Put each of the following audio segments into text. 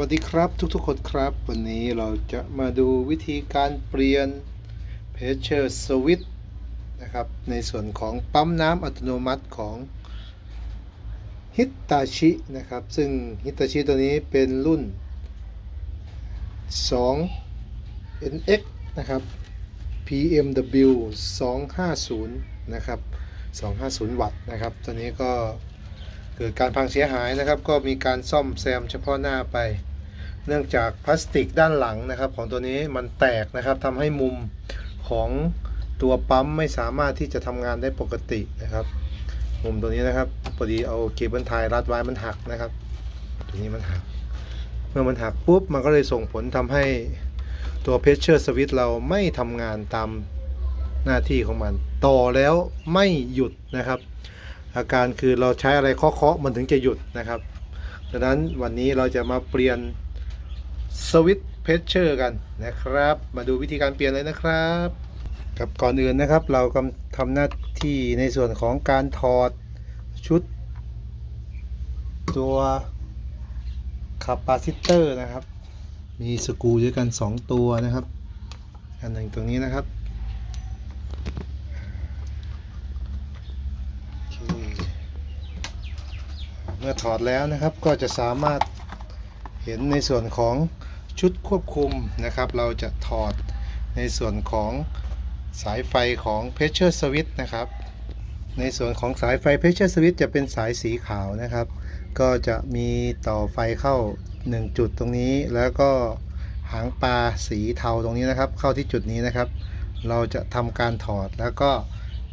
วัสดีครับทุกๆคนครับ วันนี้เราจะมาดูวิธีการเปลี่ยน pressure switch นะครับ ในส่วนของปั๊มน้ำอัตโนมัติของ Hitachi นะครับ ซึ่ง Hitachi ตัวนี้เป็นรุ่น 2 NX นะครับ PMW 250 นะครับ 250 วัตต์นะครับ ตัวนี้ก็ กิดการพังเสียหายนะครับ ก็มีการซ่อมแซมเฉพาะหน้าไป เนื่องจากพลาสติกด้านหลังนะครับ ของตัวนี้มันแตกนะครับทำให้มุมของตัวปั๊มไม่สามารถที่จะทำงานได้ปกตินะครับ มุมตัวนี้นะครับพอดีเอาเคเบิลไทยรัดไว้มันหักนะครับ ตัวนี้มันหัก เมื่อมันหักปุ๊บมันก็เลยส่งผลทำให้ตัวเพชเชอร์สวิตเราไม่ทำงานตามหน้าที่ของมัน ต่อแล้วไม่หยุดนะครับ อาการคือเราใช้อะไรเคาะๆมันถึงจะหยุดนะครับดังนั้นวันนี้เราจะมาเปลี่ยนสวิตช์เพชเชอร์กันนะครับ มาดูวิธีการเปลี่ยนเลยนะครับกับก่อนอื่นนะครับ เรากำทำหน้าที่ในส่วนของการถอดชุด ตัวคาปาซิเตอร์นะครับ มีสกรูด้วยกัน 2 ตัวนะครับ อันหนึ่งตรงนี้นะครับ โอเค เมื่อถอดแล้วนะครับก็จะสามารถเห็นในส่วนของชุดควบคุมนะครับ เราจะถอดในส่วนของสายไฟของ pressure switch นะครับ ในส่วนของสายไฟ pressure switch จะเป็นสายสีขาวนะครับ ก็จะมีต่อไฟเข้า 1 จุดตรงนี้ แล้วก็หางปลาสีเทาตรงนี้นะครับ เข้าที่จุดนี้นะครับ เราจะทำการถอดแล้วก็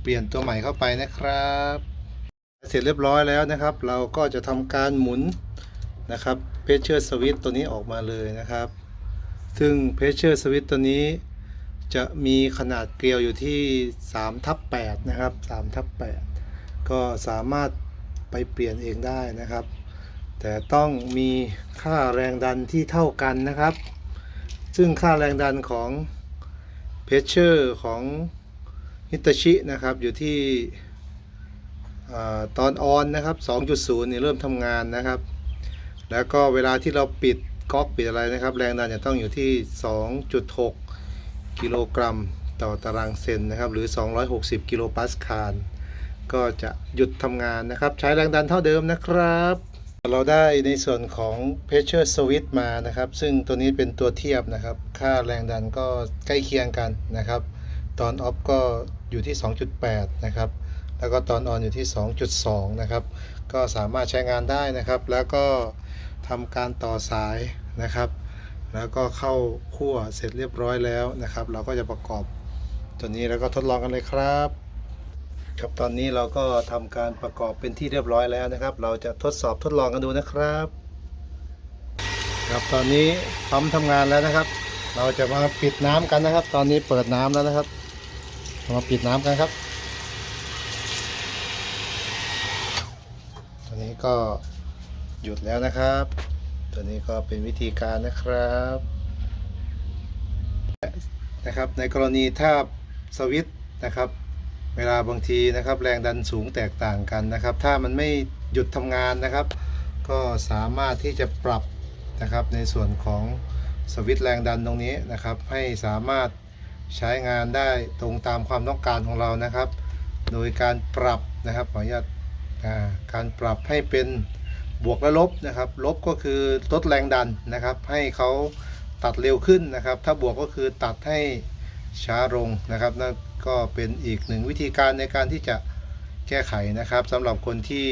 เปลี่ยนตัวใหม่เข้าไปนะครับ เสร็จเรียบร้อยแล้วนะครับ เราก็จะทำการหมุนนะครับ pressure switch ตัวนี้ออกมาเลยนะครับ ซึ่ง pressure switch ตัวนี้จะมีขนาดเกลียวอยู่ที่3ทับ8นะครับ3ทับ8ก็สามารถไปเปลี่ยนเองได้นะครับ แต่ต้องมีค่าแรงดันที่เท่ากันนะครับ ซึ่งค่าแรงดันของเพชเชอร์ของฮิตาชินะครับอยู่ที่ ตอนออนนะครับ 2.0เนี่ยเริ่มทำงานนะครับ แล้วก็เวลาที่เราปิดก๊อกปิดอะไรนะครับ แรงดันจะต้องอยู่ที่ 2.6 กิโลกรัมต่อตารางเซนนะครับ หรือ 260 กิโลปาสคาลก็จะหยุดทำงานนะครับ ใช้แรงดันเท่าเดิมนะครับ เราได้ในส่วนของ pressure switch มานะครับ ซึ่งตัวนี้เป็นตัวเทียบนะครับ ค่าแรงดันก็ใกล้เคียงกันนะครับ ตอนออฟก็อยู่ที่ 2.8 นะครับ แล้วก็ตอนออนอยู่ที่ 2.2 นะครับ ก็สามารถใช้งานได้นะครับ แล้วก็ทำการต่อสายนะครับ แล้วก็เข้าคั่วเสร็จเรียบร้อยแล้วนะครับ เราก็จะประกอบตัวนี้แล้วก็ทดลองกันเลยครับครับตอนนี้เราก็ทำการประกอบเป็นที่เรียบร้อยแล้วนะครับ เราจะทดสอบทดลองกันดูนะครับครับตอนนี้ปั๊มทำงานแล้วนะครับ เราจะมาปิดน้ำกันนะครับ ตอนนี้เปิดน้ำแล้วนะครับ มาปิดน้ำกันครับ ตอ นี้ก็หยุดแล้วนะครับ ตัวนี้ก็เป็นวิธีการนะครับนะครับ ในกรณีถ้าสวิต์นะครับ เวลาบางทีนะครับ แรงดันสูงแตกต่างกันนะครับ ถ้ามันไม่หยุดทำงานนะครับ ก็สามารถที่จะปรับนะครับในส่วนของสวิต์แรงดันตรงนี้นะครับ ให้สามารถใช้งานได้ตรงตามความต้องการของเรานะครับ โดยการปรับนะครับขออนุญาต การปรับให้เป็นบวกและลบนะครับลบก็คือลดแรงดันนะครับ ให้เขาตัดเร็วขึ้นนะครับ ถ้าบวกก็คือตัดให้ช้าลงนะครับนั่นก็เป็นอีกหนึ่งวิธีการในการที่จะแก้ไขนะครับสำหรับคนที่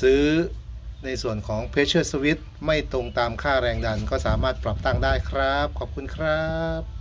ซื้อในส่วนของ pressure switch ไม่ตรงตามค่าแรงดันก็สามารถปรับตั้งได้ครับ ขอบคุณครับ